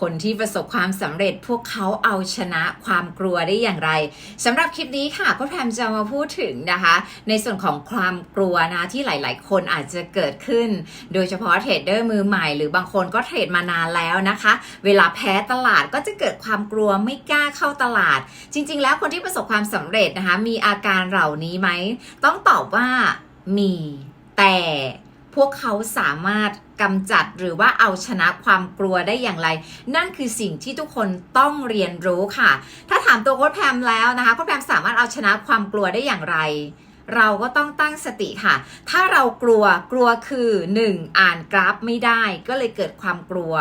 คนที่ประสบความสำเร็จพวกเขาเอาชนะความกลัวได้อย่างไรสำหรับคลิปนี้ค่ะก็แพมจะมาพูดถึงนะคะ ในส่วนของความกลัวนะที่หลาย ๆ คนอาจจะเกิดขึ้น โดยเฉพาะเทรดเดอร์มือใหม่ หรือบางคนก็เทรดมานานแล้วนะคะ เวลาแพ้ตลาดก็จะเกิดความกลัวไม่กล้าเข้าตลาด จริง ๆ แล้วคนที่ประสบความสำเร็จนะคะ มีอาการเหล่านี้ไหมต้องตอบว่ามีแต่ พวกเขาสามารถกำจัดหรือว่าเอาชนะความกลัวได้อย่างไร นั่นคือสิ่งที่ทุกคนต้องเรียนรู้ค่ะ ถ้าถามตัวโค้ชแพมแล้วนะคะโค้ชแพมสามารถเอาชนะความกลัวได้อย่างไร เราก็ต้องตั้งสติค่ะ ถ้าเรากลัวกลัวคือ 1. อ่านกราฟไม่ได้ก็เลยเกิดความกลัว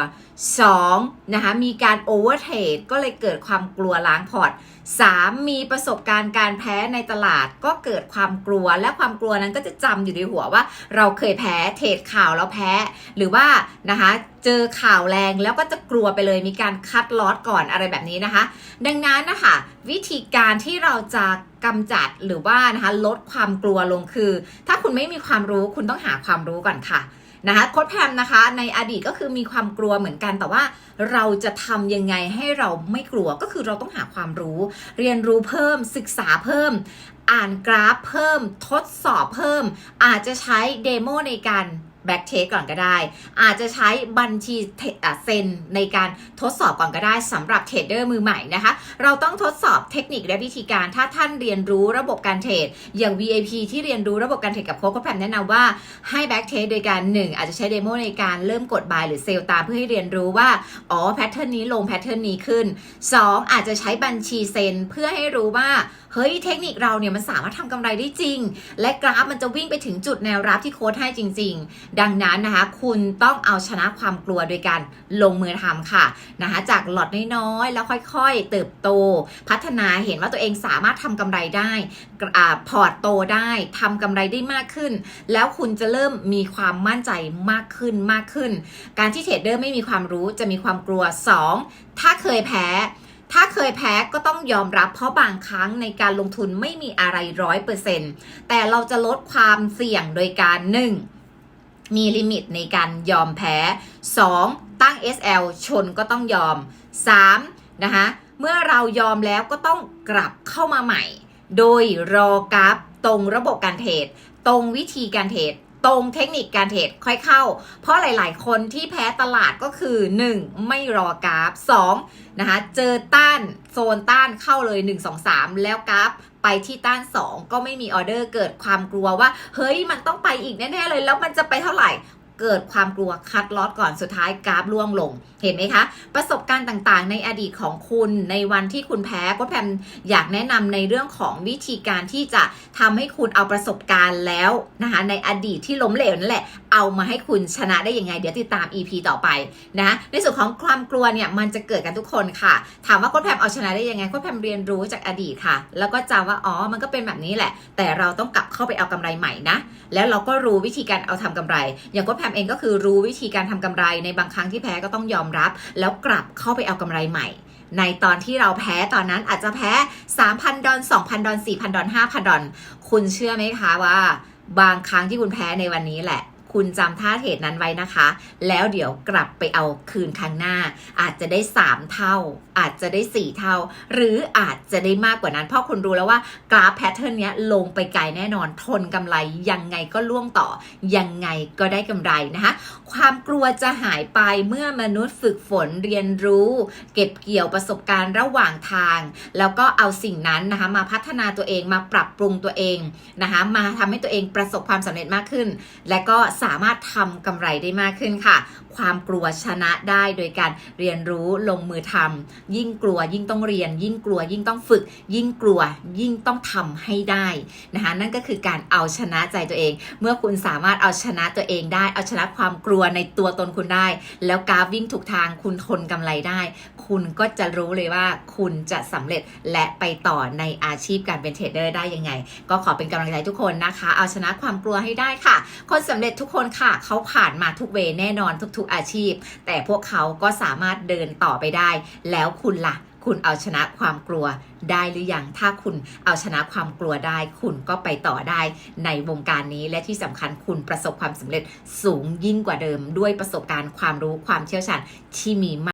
2. นะคะมีการโอเวอร์เทรดก็เลยเกิดความกลัวล้างพอร์ต 3. มีประสบการณ์การแพ้ในตลาดก็เกิดความกลัว และความกลัวนั้นก็จะจำอยู่ในหัวว่า เราเคยแพ้เทรดข่าวแล้วแพ้ หรือว่านะคะ เจอข่าวแรงแล้วก็จะกลัวไปเลยมีการคัดลอสก่อนอะไรแบบนี้นะคะ ดังนั้นนะคะวิธีการที่เราจะกำจัดหรือว่านะคะลดความกลัวลงคือ ถ้าคุณไม่มีความรู้คุณต้องหาความรู้ก่อนค่ะนะคะโค้ดแพมนะคะ ในอดีตก็คือมีความกลัวเหมือนกันแต่ว่าเราจะทำยังไงให้เราไม่กลัวก็คือเราต้องหาความรู้ เรียนรู้เพิ่มศึกษาเพิ่ม อ่านกราฟเพิ่ม ทดสอบเพิ่ม อาจจะใช้เดโมในการ แบ็กเทคก่อนก็ได้ อาจจะใช้บัญชีเทอะเนในการทดสอบก่อนก็ได้สำหรับเทรดเดอร์มือใหม่นะคะ เราต้องทดสอบเทคนิคและวิธีการถ้าท่านเรียนรู้ระบบการเทรดอย่าง VIP ที่เรียนรู้ระบบการเทรดกับโค้ชก็แพมแนะนำว่าให้แบ็กเทคโดยการ 1 อาจจะใช้เดโมในการเริ่มกดบายหรือเซลตามเพื่อให้เรียนรู้ว่าอ๋อแพทเทิร์นนี้ลงแพทเทิร์นนี้ขึ้น 2 อาจจะใช้บัญชีเซ็นเพื่อให้รู้ว่าเฮ้ยเทคนิคเราเนี่ยมันสามารถทำกำไรได้จริง และกราฟมันจะวิ่งไปถึงจุดแนวรับที่โค้ดให้จริง ๆดังนั้นนะคะคุณต้องเอาชนะความกลัวโดยการลงมือทำค่ะนะคะจากหลอดน้อยๆแล้วค่อยๆ เติบโต พัฒนาเห็นว่าตัวเองสามารถทำกำไรได้อ่าพอร์ตโตได้ทำกำไรได้มากขึ้น แล้วคุณจะเริ่มมีความมั่นใจมากขึ้นมากขึ้น การที่เทรดเดอร์ไม่มีความรู้จะมีความกลัว 2. ถ้าเคยแพ้ถ้าเคยแพ้ก็ต้องยอมรับเพราะบางครั้งในการลงทุนไม่มีอะไรร้อยเปอร์เซ็นต์แต่เราจะลดความเสี่ยงโดยการ 1. มีลิมิตในการยอมแพ้ 2. ตั้ง SL ชนก็ต้องยอม 3. นะคะเมื่อเรายอมแล้วก็ต้องกลับเข้ามาใหม่ โดยรอกราฟตรงระบบการเทรดตรงวิธีการเทรด ตรงเทคนิคการเทรดค่อยเข้า เพราะหลาย ๆ คนที่แพ้ตลาดก็คือ 1. ไม่รอกราฟ 2. นะคะเจอต้านโซนต้านเข้าเลย 1 2 3 แล้วกราฟไปที่ต้าน 2 ก็ไม่มีออเดอร์เกิดความกลัวว่า เฮ้ยมันต้องไปอีกแน่ ๆ เลย แล้วมันจะไปเท่าไหร่ เกิดความกลัวคัดลอตก่อนสุดท้ายกราฟล่วงลง เห็นไหมคะ ประสบการณ์ต่างๆ ในอดีตของคุณในวันที่คุณแพ้ก็แพมอยากแนะนำในเรื่องของวิธีการที่จะทำให้คุณเอาประสบการณ์แล้วนะคะในอดีตที่ล้มเหลวนั่นแหละเอามาให้คุณชนะได้ยังไง เดี๋ยวติดตาม EP ต่อไปนะในส่วนของความกลัวเนี่ยมันจะเกิดกันทุกคนค่ะ ถามว่าโค้ชแพมเอาชนะได้ยังไงโค้ชแพมเรียนรู้จากอดีตค่ะ แล้วก็จำว่าอ๋อมันก็เป็นแบบนี้แหละ แต่เราต้องกลับเข้าไปเอากำไรใหม่นะแล้วเราก็รู้วิธีการเอาทำกำไรอย่างโค้ชทำเองก็คือรู้วิธีการทำกำไรในบางครั้งที่แพ้ก็ต้องยอมรับ แล้วกลับเข้าไปเอากำไรใหม่ในตอนที่เราแพ้ตอนนั้นอาจจะแพ้ 3,000 ดอล2,000 ดอล4,000 ดอล5,000 ดอลคุณเชื่อไหมคะว่า บางครั้งที่คุณแพ้ในวันนี้แหละ คุณจำท่าเทรดนั้นไว้นะคะ แล้วเดี๋ยวกลับไปเอาคืนครั้งหน้า อาจจะได้ 3 เท่า อาจจะได้ 4 เท่า หรืออาจจะได้มากกว่านั้น เพราะคุณรู้แล้วว่ากราฟแพทเทิร์นนี้ลงไปไกลแน่นอนทนกำไรยังไงก็ล่วงต่อ ยังไงก็ได้กำไรนะคะ ความกลัวจะหายไปเมื่อมนุษย์ฝึกฝนเรียนรู้ เก็บเกี่ยวประสบการณ์ระหว่างทาง แล้วก็เอาสิ่งนั้นนะคะมาพัฒนาตัวเองมาปรับปรุงตัวเองนะคะมาทำให้ตัวเองประสบความสำเร็จมากขึ้น และก็สามารถทำกำไรได้มากขึ้นค่ะ ความกลัวชนะได้โดยการเรียนรู้ลงมือทำยิ่งกลัวยิ่งต้องเรียน ยิ่งกลัวยิ่งต้องฝึก ยิ่งกลัวยิ่งต้องทำให้ได้นะคะนั่นก็คือการเอาชนะใจตัวเอง เมื่อคุณสามารถเอาชนะตัวเองได้ เอาชนะความกลัวในตัวตนคุณได้ แล้วกราฟวิ่งถูกทางคุณทนกำไรได้ คุณก็จะรู้เลยว่าคุณจะสำเร็จและไปต่อในอาชีพการเป็นเทรดเดอร์ได้ยังไง ก็ขอเป็นกำลังใจทุกคนนะคะ เอาชนะความกลัวให้ได้ค่ะ คนสำเร็จทุกคนค่ะ เขาผ่านมาทุกเวแน่นอนทุกๆอาชีพ แต่พวกเขาก็สามารถเดินต่อไปได้ แล้วคุณล่ะ คุณเอาชนะความกลัวได้หรือยัง ถ้าคุณเอาชนะความกลัวได้ คุณก็ไปต่อได้ในวงการนี้ และที่สำคัญคุณประสบความสำเร็จสูงยิ่งกว่าเดิม ด้วยประสบการณ์ความรู้ความเชี่ยวชาญที่มีมาก